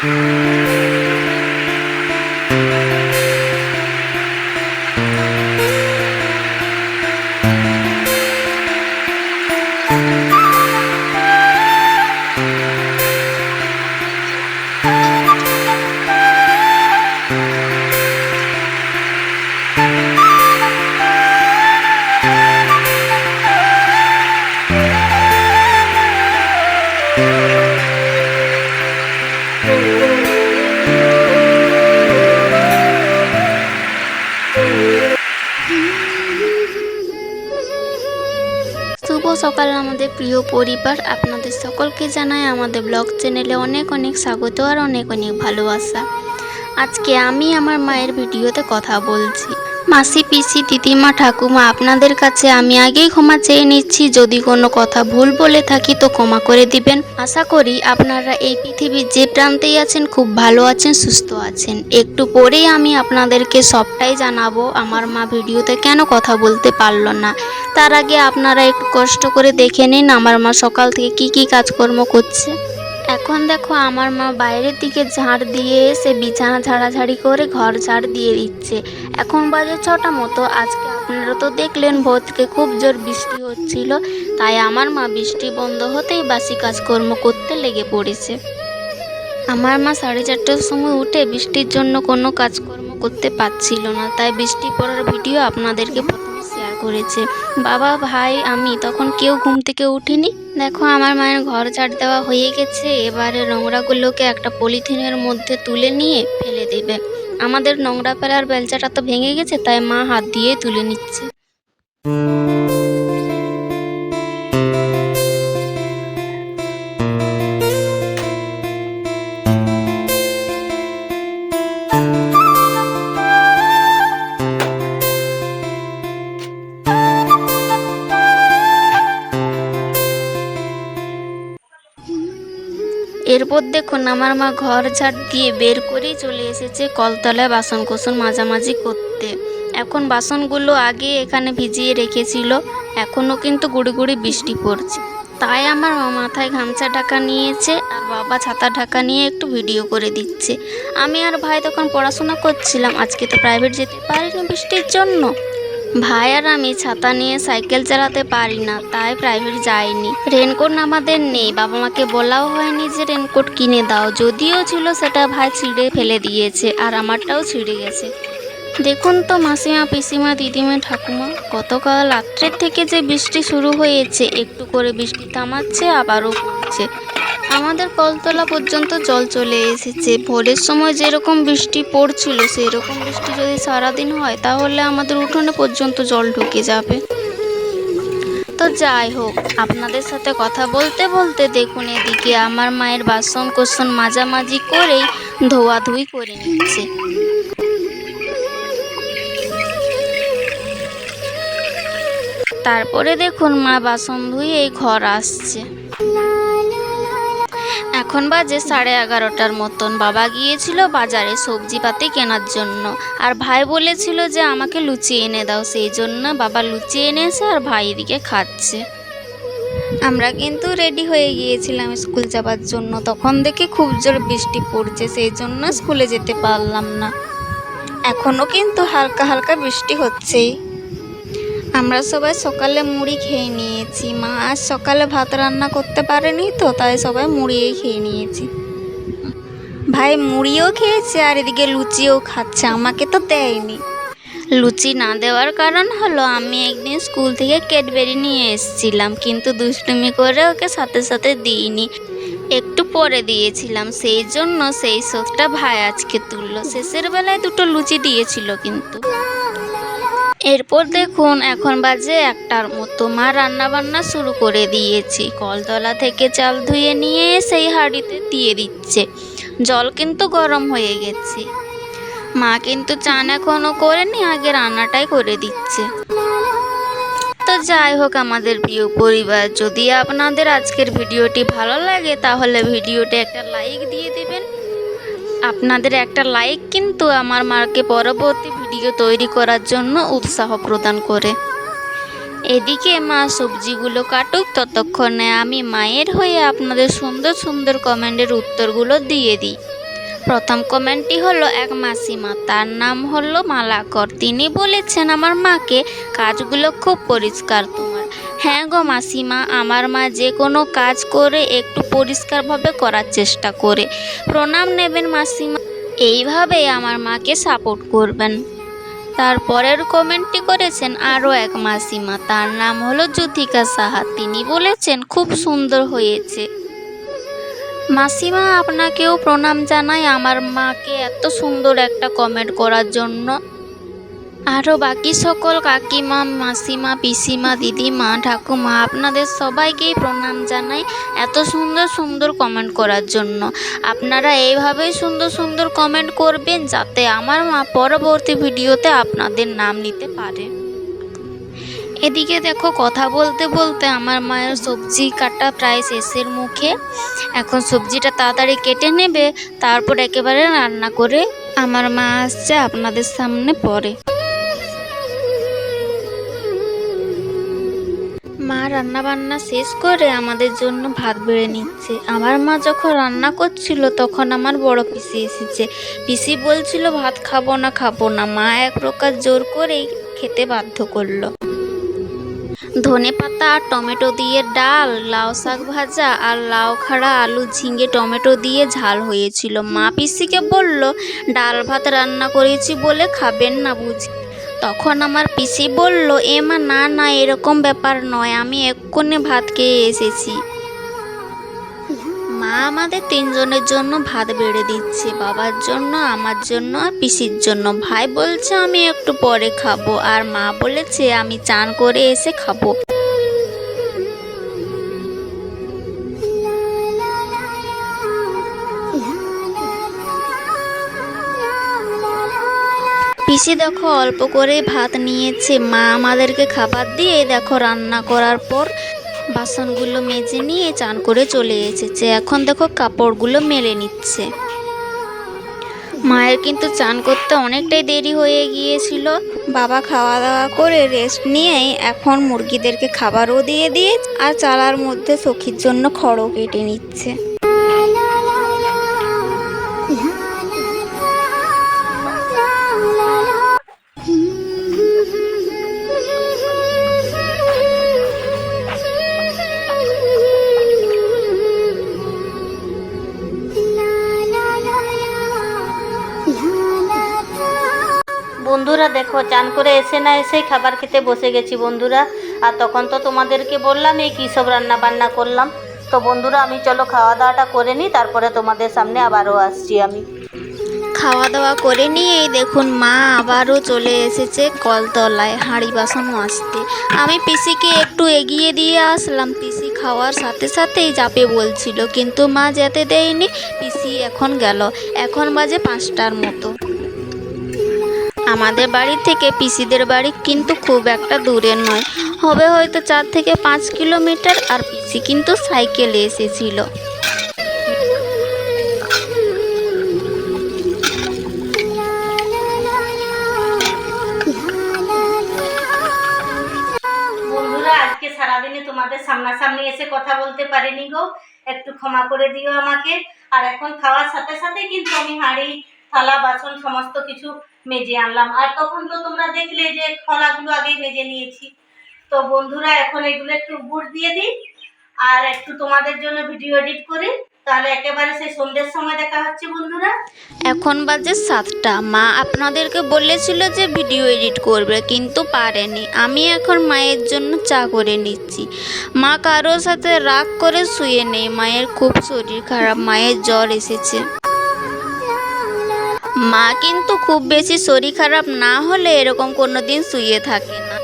Música আমাদের প্রিয় পরিবার, আপনাদের সকলকে জানাই আমাদের ব্লগ চ্যানেলে অনেক অনেক স্বাগত আর অনেক অনেক ভালোবাসা। আজকে আমি আমার মায়ের ভিডিওতে কথা বলছি। মাসি, পিসি, দিদিমা, ঠাকুমা, আপনাদের কাছে আমি আগেই ক্ষমা চেয়ে নিচ্ছি। যদি কোনো কথা ভুল বলে থাকি তো ক্ষমা করে দিবেন। আশা করি আপনারা এই পৃথিবীর যে প্রান্তেই আছেন, খুব ভালো আছেন, সুস্থ আছেন। একটু পরেই আমি আপনাদেরকে সবটাই জানাব। আমার মা ভিডিওতে কেন কথা বলতে পারল না? তার আগে আপনারা একটু কষ্ট করে দেখে নিন আমার মা সকাল থেকে কি কি কাজকর্ম করছে। এখন দেখো আমার মা বাইরের দিকে ঝাড় দিয়ে এসে বিছানা ঝাড়াঝাড়ি করে ঘর ঝাড় দিয়ে দিচ্ছে। এখন বাজে ছটা মতো, আজকে আপনারা তো দেখলেন ভোর থেকে খুব জোর বৃষ্টি হচ্ছিল, তাই আমার মা বৃষ্টি বন্ধ হতেই বাসি কাজকর্ম করতে লেগে পড়েছে। আমার মা সাড়ে চারটের সময় উঠে বৃষ্টির জন্য কোনো কাজকর্ম করতে পারছিল না, তাই বৃষ্টি পড়ার ভিডিও আপনাদেরকে করেছে। বাবা, ভাই, আমি। তখন কেউ ঘুম থেকে উঠিনি। দেখো, আমার মায়ের ঘর ঝাড় দেওয়া হয়ে গেছে। এবারে নোংরাগুলোকে একটা পলিথিনের মধ্যে তুলে নিয়ে ফেলে দেবে। আমাদের নোংরা ফেলার বেলচাটা তো ভেঙে গেছে, তাই মা হাত দিয়ে তুলে নিচ্ছে। দেখুন আমার মা ঘর ঝাড় দিয়ে বের করেই চলে এসেছে কলতলায় বাসন কোসন মাঝামাঝি করতে। এখন বাসনগুলো আগে এখানে ভিজিয়ে রেখেছিল, এখনও কিন্তু গুড়ি গুড়ি বৃষ্টি পড়ছে। তাই আমার মা মাথায় গামছা ঢাকা নিয়েছে আর বাবা ছাতা ঢাকা নিয়ে একটু ভিডিও করে দিচ্ছে। আমি আর ভাই তখন পড়াশোনা করছিলাম, আজকে তো প্রাইভেট যেতে পারিনি বৃষ্টির জন্য। ভাই আর আমি ছাতা নিয়ে সাইকেল চালাতে পারি না, তাই প্রাইভেট যাইনি। রেনকোট আমাদের নেই, বাবা মাকে বলাও হয়নি যে রেনকোট কিনে দাও। যদিও ছিল, সেটা ভাই ছিঁড়ে ফেলে দিয়েছে আর আমারটাও ছিঁড়ে গেছে। দেখুন তো মাসিমা, পিসিমা, দিদিমা, ঠাকুমা, গতকাল রাত্রের থেকে যে বৃষ্টি শুরু হয়েছে, একটু করে বৃষ্টি থামাচ্ছে, আবারও পড়ছে। আমাদের কলতলা পর্যন্ত জল চলে এসেছে। ভোরের সময় যেরকম বৃষ্টি পড়ছিল সেই রকম বৃষ্টি যদি সারাদিন হয়, তাহলে আমাদের উঠোনে পর্যন্ত জল ঢুকে যাবে। তো যাই হোক, আপনাদের সাথে কথা বলতে বলতে দেখুন এদিকে আমার মায়ের বাসন কোসন মাঝামাঝি করেই ধোয়াধুয়ি করে নিচ্ছে। তারপরে দেখুন মা বাসন ধুয়ে এই ঘর আসছে। এখন বাজে সাড়ে এগারোটার মতন। বাবা গিয়েছিল বাজারে সবজিপাতি কেনার জন্য। আর ভাই বলেছিল যে, আমাকে লুচি এনে দাও। সেই জন্য বাবা লুচি এনেছে আর ভাই এদিকে খাচ্ছে। আমরা কিন্তু রেডি হয়ে গিয়েছিলাম স্কুল যাবার জন্য। তখন দেখে খুব জোর বৃষ্টি পড়ছে, সেই জন্য স্কুলে যেতে পারলাম না। এখনও কিন্তু হালকা হালকা বৃষ্টি হচ্ছেই। আমরা সবাই সকালে মুড়ি খেয়ে নিয়েছি। মা আজ সকালে ভাত রান্না করতে পারেনি তো, তাই সবাই মুড়িই খেয়ে নিয়েছি। ভাই মুড়িও খেয়েছে আর এদিকে লুচিও খাচ্ছে, আমাকে তো দেয়নি। লুচি না দেওয়ার কারণ হলো আমি একদিন স্কুল থেকে ক্যাডবেরি নিয়ে এসেছিলাম, কিন্তু দুষ্টুমি করে ওকে সাথে সাথে দিইনি। একটু পরে দিয়েছিলাম, সেই জন্য সেই শোধটা ভাই আজকে তুললো। শেষের বেলায় দুটো লুচি দিয়েছিল কিন্তু। এরপর দেখুন, এখন বাজে একটার মতো। মা রান্না বান্না শুরু করে দিয়েছি। কলতলা থেকে চাল ধুয়ে নিয়ে সেই হাঁড়িতে দিয়ে দিচ্ছে। জল কিন্তু গরম হয়ে গেছে। মা কিন্তু চান এখনও করেনি, আগে রান্নাটাই করে দিচ্ছে। তো যাই হোক, আমাদের প্রিয় পরিবার, যদি আপনাদের আজকের ভিডিওটি ভালো লাগে, তাহলে ভিডিওতে একটা লাইক দিয়ে দিবেন আপনাদের একটা লাইক কিন্তু আমার মাকে পরবর্তী ভিডিও তৈরি করার জন্য উৎসাহ প্রদান করে। এদিকে মা সবজিগুলো কাটুক, ততক্ষণে আমি মায়ের হয়ে আপনাদের সুন্দর সুন্দর কমেন্টের উত্তরগুলো দিয়ে দিই। প্রথম কমেন্টটি হলো, এক মাসিমা, তার নাম হলো মালাকর। তিনি বলেছেন, আমার মাকে কাজগুলো খুব পরিষ্কার হ্যাঁ গো মাসিমা, আমার মা যে কোনো কাজ করে একটু পরিষ্কারভাবে করার চেষ্টা করে। প্রণাম নেবেন মাসিমা। এইভাবেই আমার মাকে সাপোর্ট করবেন। তারপরের কমেন্টটি করেছেন আরও এক মাসিমা, তার নাম হলো জ্যোতিকা সাহা। তিনি বলেছেন, খুব সুন্দর হয়েছে। মাসিমা, আপনাকেও প্রণাম জানাই আমার মাকে এত সুন্দর একটা কমেন্ট করার জন্য। আরও বাকি সকল কাকিমা, মাসিমা, পিসিমা, দিদিমা, ঠাকুমা, আপনাদের সবাইকেই প্রণাম জানাই এত সুন্দর সুন্দর কমেন্ট করার জন্য। আপনারা এইভাবেই সুন্দর সুন্দর কমেন্ট করবেন যাতে আমার মা পরবর্তী ভিডিওতে আপনাদের নাম নিতে পারে। এদিকে দেখো, কথা বলতে বলতে আমার মায়ের সবজি কাটা প্রায় শেষের মুখে। এখন সবজিটা তাড়াতাড়ি কেটে নেবে, তারপর একেবারে রান্না করে আমার মা আসছে আপনাদের সামনে পরে। রান্না বান্না শেষ করে আমাদের জন্য ভাত বেড়ে নিচ্ছে। আমার মা যখন রান্না করছিল, তখন আমার বড় পিসি এসেছে। পিসি বলছিল, ভাত খাব না খাব না। মা এক প্রকার জোর করেই খেতে বাধ্য করল। ধনে পাতা আর টমেটো দিয়ে ডাল, লাউ শাক ভাজা আর লাউ খাড়া আলু ঝিঙে টমেটো দিয়ে ঝাল হয়েছিল। মা পিসিকে বলল, ডাল ভাত রান্না করেছি বলে খাবেন না বুঝি। তখন আমার পিসি বলল, এ মা, না না, এরকম ব্যাপার নয়, আমি এক্ষুনি ভাত খেয়ে এসেছি। মা আমাদের তিনজনের জন্য ভাত বেড়ে দিচ্ছে, বাবার জন্য, আমার জন্য, আর পিসির জন্য। ভাই বলছে, আমি একটু পরে খাব। আর মা বলেছে, আমি চান করে এসে খাব। পিসি দেখো, অল্প করে ভাত নিয়েছে। মা আমাদেরকে খাবার দিয়ে দেখো, রান্না করার পর বাসনগুলো মেজে নিয়ে চান করে চলে এসেছে। এখন দেখো কাপড়গুলো মেলে নিচ্ছে। মায়ের কিন্তু চান করতে অনেকটাই দেরি হয়ে গিয়েছিল। বাবা খাওয়া দাওয়া করে রেস্ট নিয়েই এখন মুরগিদেরকে খাবারও দিয়ে দিয়ে আর চালার মধ্যে সখীর জন্য খড়ও কেটে নিচ্ছে। দেখো, চান করে এসে না এসেই খাবার খেতে বসে গেছি বন্ধুরা। আর তখন তো তোমাদেরকে বললাম, এই কী সব রান্না বান্না করলাম। তো বন্ধুরা, আমি চলো খাওয়া দাওয়াটা করে নিই, তারপরে তোমাদের সামনে আবারও আসছি আমি। খাওয়া দাওয়া করে নিয়েই দেখুন, মা আবারও চলে এসেছে কলতলায় হাঁড়ি বাসন মাজতে। আমি পিসিকে একটু এগিয়ে দিয়ে আসলাম। পিসি খাওয়ার সাথে সাথেই যাবে বলছিল, কিন্তু মা যেতে দেয়নি, পিসি এখন গেল। এখন বাজে পাঁচটার মতো। আমাদের বাড়ি থেকে পিসিদের বাড়ি কিন্তু খুব একটা দূরে নয়। হবে হয়তো চার থেকে পাঁচ কিলোমিটার আর পিসি কিন্তু সাইকেলে এসেছিল। আজকে সারাদিনে তোমাদের সামনাসামনি এসে কথা বলতে পারিনি গো। একটু ক্ষমা করে দিও আমাকে। আর এখন খাওয়ার সাথে সাথে কিন্তু আমি হাঁড়ি, থালা, বাসন, সমস্ত কিছু মেজে আনলাম। আর তখন তো তোমরা দেখলে যে খলাগুলো আগেই মেজে নিয়েছি। তো বন্ধুরা, এখন এগুলো একটু গুড় দিয়ে দিই। আর একটু তোমাদের জন্য ভিডিও এডিট করি। তাহলে একেবারে সেই সন্ধ্যের সময় দেখা হচ্ছে বন্ধুরা। এখন বাজে সাতটা। মা আপনাদেরকে বলেছিল যে ভিডিও এডিট করবে, কিন্তু পারেনি। আমি এখন মায়ের জন্য চা করে নিচ্ছি। মা কারোর সাথে রাগ করে শুয়ে নেই। মায়ের খুব শরীর খারাপ। মায়ের জ্বর এসেছে। মা কিন্তু খুব বেশি শরীর খারাপ না হলে এরকম কোনো দিন শুয়ে থাকে না।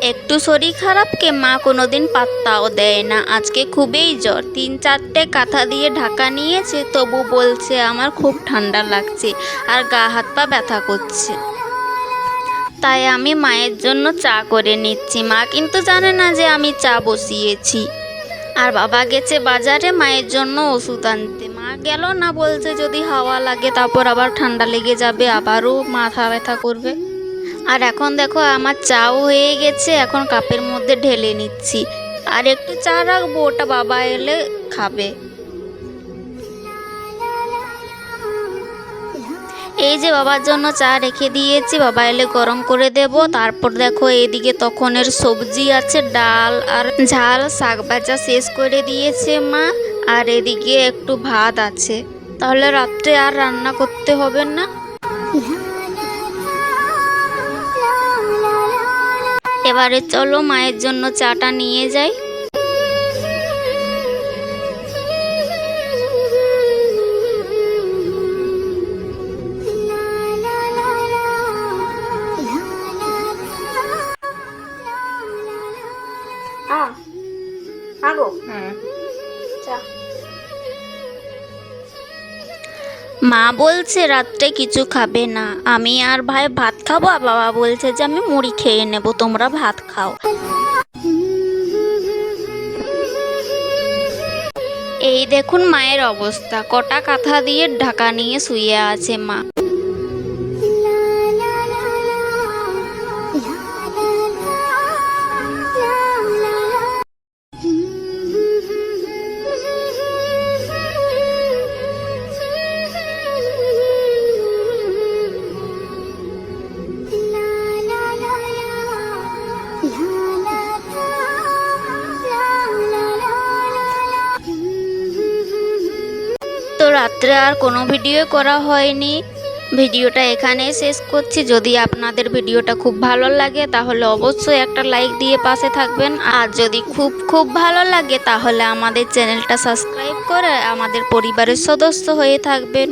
একটু শরীর খারাপকে মা কোনো দিন পাত্তাও দেয় না। আজকে খুবই জ্বর। তিন চারটে কাঁথা দিয়ে ঢাকা নিয়েছে, তবু বলছে আমার খুব ঠান্ডা লাগছে আর গা হাত পা ব্যথা করছে। তাই আমি মায়ের জন্য চা করে নিচ্ছি। মা কিন্তু জানে না যে আমি চা বসিয়েছি। আর বাবা গেছে বাজারে মায়ের জন্য ওষুধ আনতে। মা গেল না বলছে যদি হাওয়া লাগে, তারপর আবার ঠান্ডা লেগে যাবে, আবারও মাথা ব্যথা করবে। আর এখন দেখো আমার চাও হয়ে গেছে, এখন কাপের মধ্যে ঢেলে নিচ্ছি। আর একটু চা রাখব, ওটা বাবা এলে খাবে। এই যে বাবার জন্য চা রেখে দিয়েছি, বাবা এলে গরম করে দেব। তারপর দেখো এইদিকে তখনের সবজি আছে, ডাল আর ঝাল, শাক ভাজা শেষ করে দিয়েছে মা। আর এদিকে একটু ভাত আছে। তাহলে রাত্রে আর রান্না করতে হবে না? এবারে চলো মায়ের জন্য চাটা নিয়ে যাই। মা বলছে, রাত্রে কিছু খাবে না। আমি আর ভাই ভাত খাব আর বাবা বলছে যে, আমি মুড়ি খেয়ে নেব, তোমরা ভাত খাও। এই দেখুন মায়ের অবস্থা। কটা কাঁথা দিয়ে ঢাকা নিয়ে শুয়ে আছে মা। তো আর কোনো ভিডিও করা হয়নি। ভিডিওটা এখানেই শেষ করছি। যদি আপনাদের ভিডিওটা খুব ভালো লাগে, তাহলে অবশ্যই একটা লাইক দিয়ে পাশে থাকবেন। আর যদি খুব খুব ভালো লাগে, তাহলে আমাদের চ্যানেলটা সাবস্ক্রাইব করে আমাদের পরিবারের সদস্য হয়ে থাকবেন।